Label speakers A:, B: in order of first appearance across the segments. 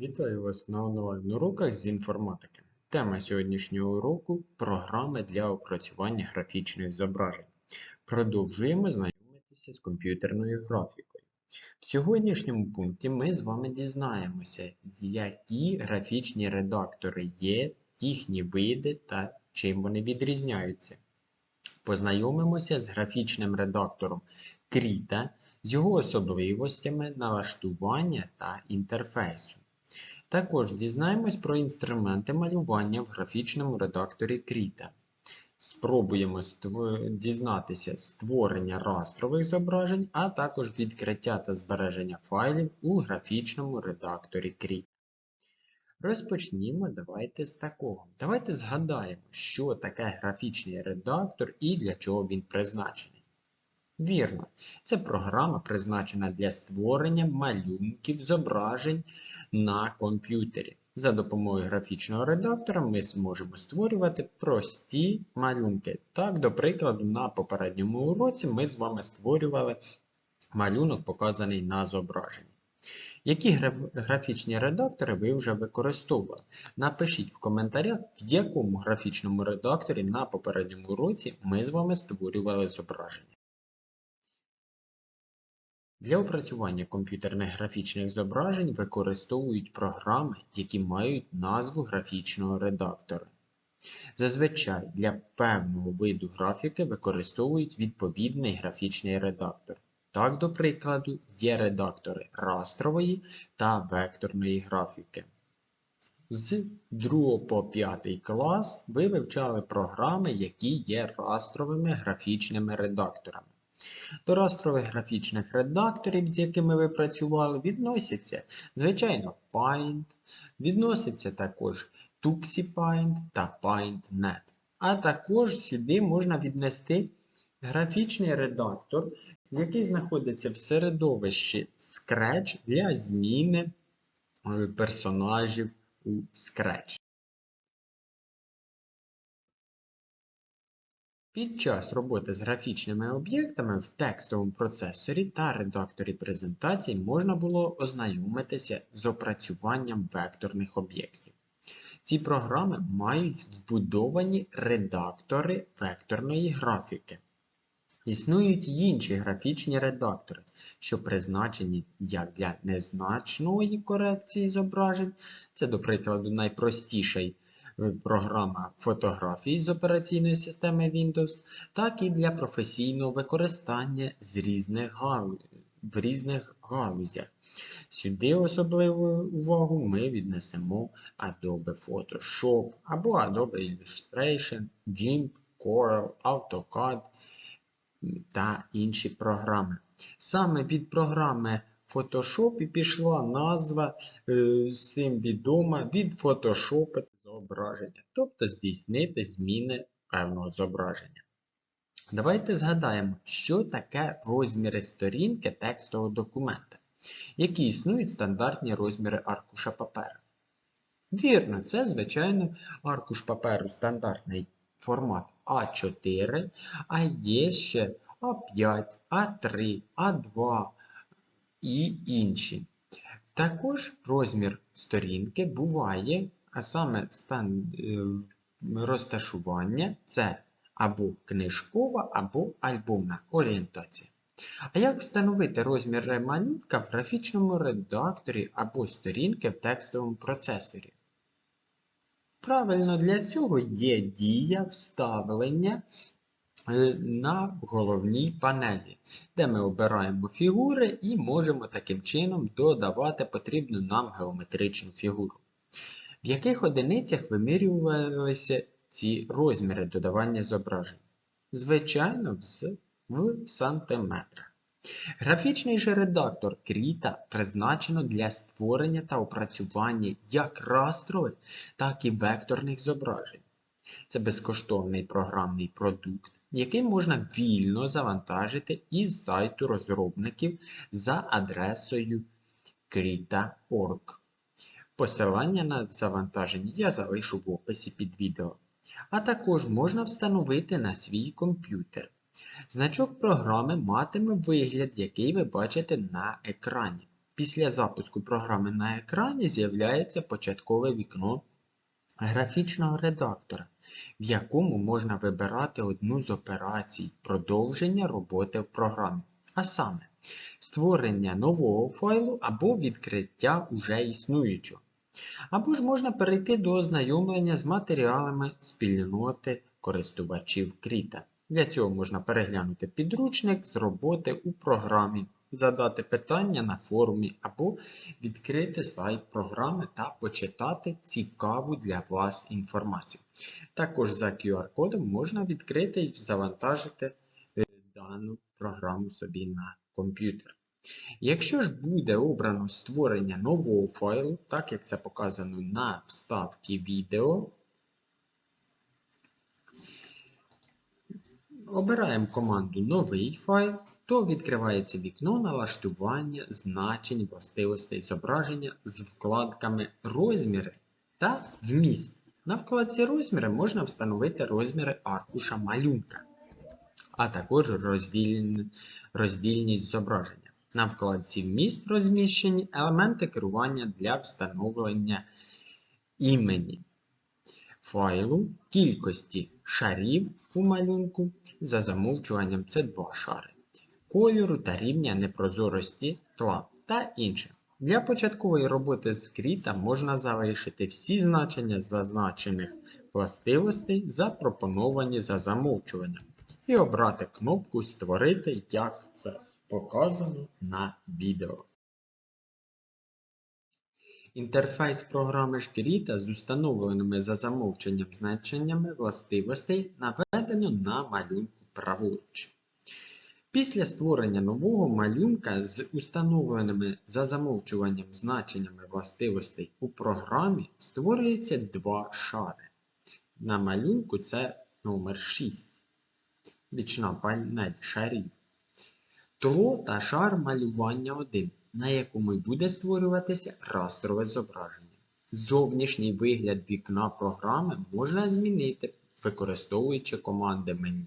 A: Вітаю вас на онлайн-уроках з інформатики. Тема сьогоднішнього уроку програми для опрацювання графічних зображень. Продовжуємо знайомитися з комп'ютерною графікою. В сьогоднішньому пункті ми з вами дізнаємося, які графічні редактори є, їхні види та чим вони відрізняються. Познайомимося з графічним редактором Krita, з його особливостями налаштування та інтерфейсу. Також дізнаємось про інструменти малювання в графічному редакторі Krita. Спробуємо дізнатися створення растрових зображень, а також відкриття та збереження файлів у графічному редакторі Krita. Розпочнімо давайте з такого. Давайте згадаємо, що таке графічний редактор і для чого він призначений. Вірно, це програма призначена для створення малюнків, зображень на комп'ютері. За допомогою графічного редактора ми зможемо створювати прості малюнки. Так, до прикладу, на попередньому уроці ми з вами створювали малюнок, показаний на зображенні. Які графічні редактори ви вже використовували? Напишіть в коментарях, в якому графічному редакторі на попередньому уроці ми з вами створювали зображення. Для опрацювання комп'ютерних графічних зображень використовують програми, які мають назву графічного редактора. Зазвичай для певного виду графіки використовують відповідний графічний редактор. Так, до прикладу, є редактори растрової та векторної графіки. З 2 по 5 клас ви вивчали програми, які є растровими графічними редакторами. До растрових графічних редакторів, з якими ви працювали, відносяться, звичайно, Paint, відноситься також TuxiPaint та PaintNet. А також сюди можна віднести графічний редактор, який знаходиться в середовищі Scratch для зміни е, персонажів у Scratch. Під час роботи з графічними об'єктами в текстовому процесорі та редакторі презентацій можна було ознайомитися з опрацюванням векторних об'єктів. Ці програми мають вбудовані редактори векторної графіки. Існують інші графічні редактори, що призначені як для незначної корекції зображень, це, до прикладу, найпростіший програма фотографії з операційної системи Windows, так і для професійного використання з різних галу... в різних галузях. Сюди особливу увагу ми віднесемо Adobe Photoshop або Adobe Illustration, GIMP, Corel, AutoCAD та інші програми. Саме від програми Photoshop і пішла назва е, всім відома від Photoshop зображення, тобто здійснити зміни певного зображення. Давайте згадаємо, що таке розміри сторінки текстового документа, які існують стандартні розміри аркуша паперу. Вірно, це, звичайно, аркуш паперу стандартний формат А4, а є ще А5, А3, А2 і інші. Також розмір сторінки буває а саме стан е, розташування це або книжкова, або альбомна орієнтація. А як встановити розмір малюнка в графічному редакторі або сторінки в текстовому процесорі? Правильно, для цього є дія вставлення е, на головній панелі, де ми обираємо фігури і можемо таким чином додавати потрібну нам геометричну фігуру. В яких одиницях вимірювалися ці розміри додавання зображень? Звичайно, в сантиметрах. Графічний же редактор Krita призначено для створення та опрацювання як растрових, так і векторних зображень. Це безкоштовний програмний продукт, який можна вільно завантажити із сайту розробників за адресою krita.org. Посилання на завантаження я залишу в описі під відео. А також можна встановити на свій комп'ютер. Значок програми матиме вигляд, який ви бачите на екрані. після запуску програми на екрані з'являється початкове вікно графічного редактора, в якому можна вибирати одну з операцій продовження роботи в програмі, а саме створення нового файлу або відкриття уже існуючого. Або ж можна перейти до ознайомлення з матеріалами спільноти користувачів Кріта. Для цього можна переглянути підручник з роботи у програмі, задати питання на форумі або відкрити сайт програми та почитати цікаву для вас інформацію. Також за QR-кодом можна відкрити і завантажити е, дану програму собі на комп'ютер. Якщо ж буде обрано створення нового файлу, так як це показано на вставці відео, обираємо команду Новий файл, то відкривається вікно налаштування значень властивостей зображення з вкладками Розміри та Вміст. На вкладці Розміри можна встановити розміри аркуша малюнка, а також роздільність зображення. На вкладці Вміст розміщені елементи керування для встановлення імені файлу, кількості шарів у малюнку, за замовчуванням це два шари, кольору та рівня непрозорості тла та інше. Для початкової роботи з кріта можна залишити всі значення зазначених властивостей, запропоновані за замовчуванням, і обрати кнопку Створити, як це показано на відео. Інтерфейс програми Шкіріта з установленими за замовченням значеннями властивостей наведено на малюнку праворуч. Після створення нового малюнка з установленими за замовчуванням значеннями властивостей у програмі створюється два шари. На малюнку це номер 6. Бічна панель шарів. Тло та шар малювання 1, на якому й буде створюватися растрове зображення. Зовнішній вигляд вікна програми можна змінити, використовуючи команди меню,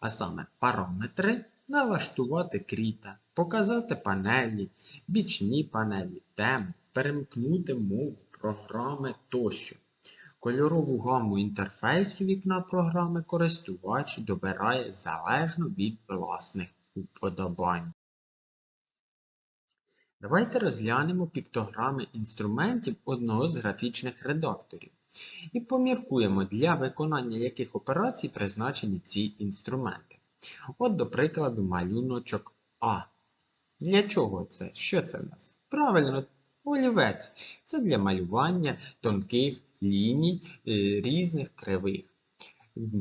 A: а саме параметри, налаштувати кріта, показати панелі, бічні панелі, тему, перемкнути мову програми тощо. Кольорову гаму інтерфейсу вікна програми користувач добирає залежно від власних уподобань. Давайте розглянемо піктограми інструментів одного з графічних редакторів і поміркуємо, для виконання яких операцій призначені ці інструменти. От, до прикладу, малюночок А. Для чого це? Що це в нас? Правильно, олівець. Це для малювання тонких ліній е, різних кривих.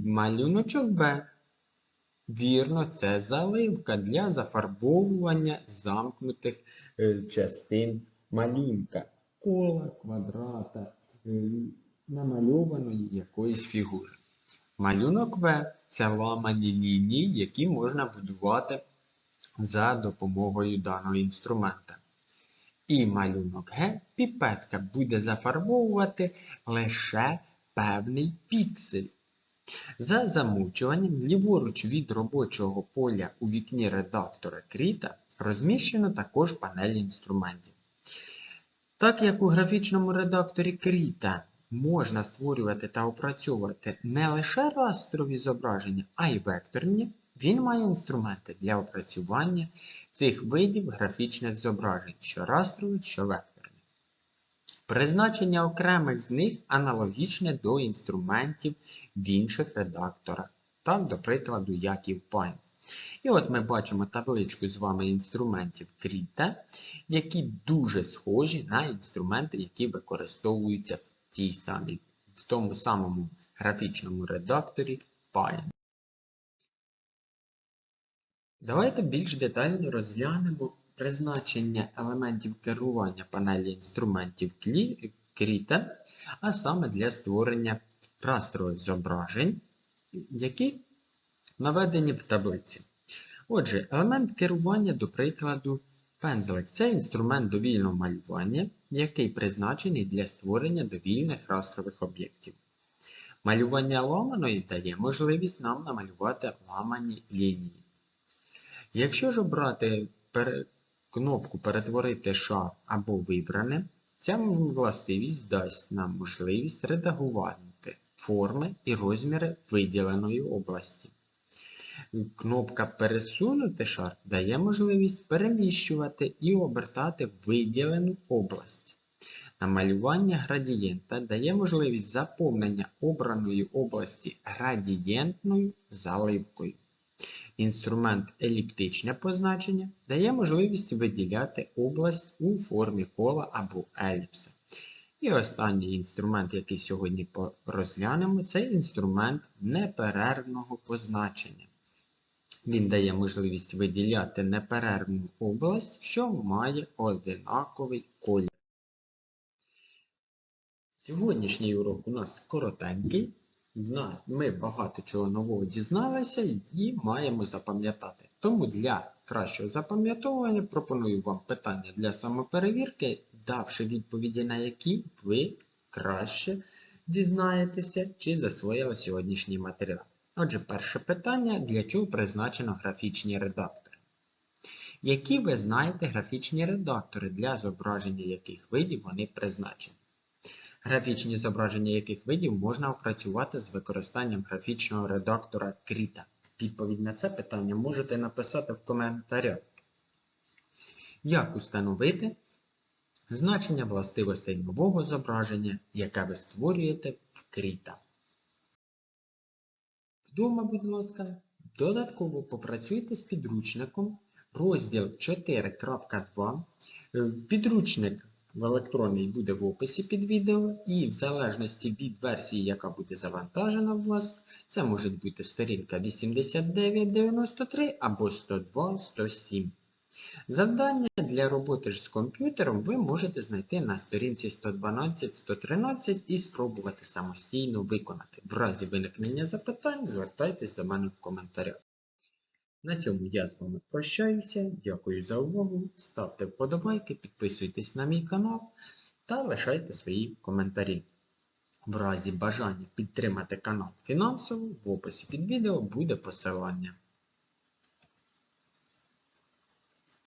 A: Малюночок Б. Вірно, це заливка для зафарбовування замкнутих е, частин малюнка, кола, квадрата, е, намальованої якоїсь фігури. Малюнок В це ламані лінії, які можна будувати за допомогою даного інструмента. І малюнок Г піпетка буде зафарбовувати лише певний піксель. За замовчуванням, ліворуч від робочого поля у вікні редактора Кріта розміщено також панель інструментів. Так як у графічному редакторі Кріта можна створювати та опрацьовувати не лише растрові зображення, а й векторні, він має інструменти для опрацювання цих видів графічних зображень, що растрових, що векторних. Призначення окремих з них аналогічне до інструментів в інших редакторах, так, до прикладу, як і в Paint. І от ми бачимо табличку з вами інструментів Krita, які дуже схожі на інструменти, які використовуються в, тій самій, в тому самому графічному редакторі Paint. Давайте більш детально розглянемо призначення елементів керування панелі інструментів Krita, а саме для створення растрових зображень, які наведені в таблиці. Отже, елемент керування, до прикладу, пензлик це інструмент довільного малювання, який призначений для створення довільних растрових об'єктів. Малювання ламаної дає можливість нам намалювати ламані лінії. Якщо ж обрати кнопку Перетворити шар або вибране, ця властивість дасть нам можливість редагувати форми і розміри виділеної області. Кнопка Пересунути шар дає можливість переміщувати і обертати виділену область. Намалювання градієнта дає можливість заповнення обраної області градієнтною заливкою. Інструмент еліптичне позначення дає можливість виділяти область у формі кола або еліпса. І останній інструмент, який сьогодні розглянемо, це інструмент неперервного позначення. Він дає можливість виділяти неперервну область, що має одинаковий колір. Сьогоднішній урок у нас коротенький. Ми багато чого нового дізналися і маємо запам'ятати. Тому для кращого запам'ятовування пропоную вам питання для самоперевірки, давши відповіді на які ви краще дізнаєтеся, чи засвоїли сьогоднішній матеріал. Отже, перше питання, для чого призначено графічні редактори? Які ви знаєте графічні редактори, для зображення яких видів вони призначені? Графічні зображення яких видів можна опрацювати з використанням графічного редактора Krita? Відповідь на це питання можете написати в коментарях. Як установити значення властивостей нового зображення, яке ви створюєте в Krita? Вдома, будь ласка, додатково попрацюйте з підручником. Розділ 4.2. Підручник в електронний буде в описі під відео, і в залежності від версії, яка буде завантажена у вас, це може бути сторінка 8993 або 102.107. Завдання для роботи ж з комп'ютером ви можете знайти на сторінці 112-113 і спробувати самостійно виконати. В разі виникнення запитань звертайтесь до мене в коментарях. На цьому я з вами прощаюся. Дякую за увагу. Ставте вподобайки, підписуйтесь на мій канал та лишайте свої коментарі. В разі бажання підтримати канал фінансово в описі під відео буде посилання.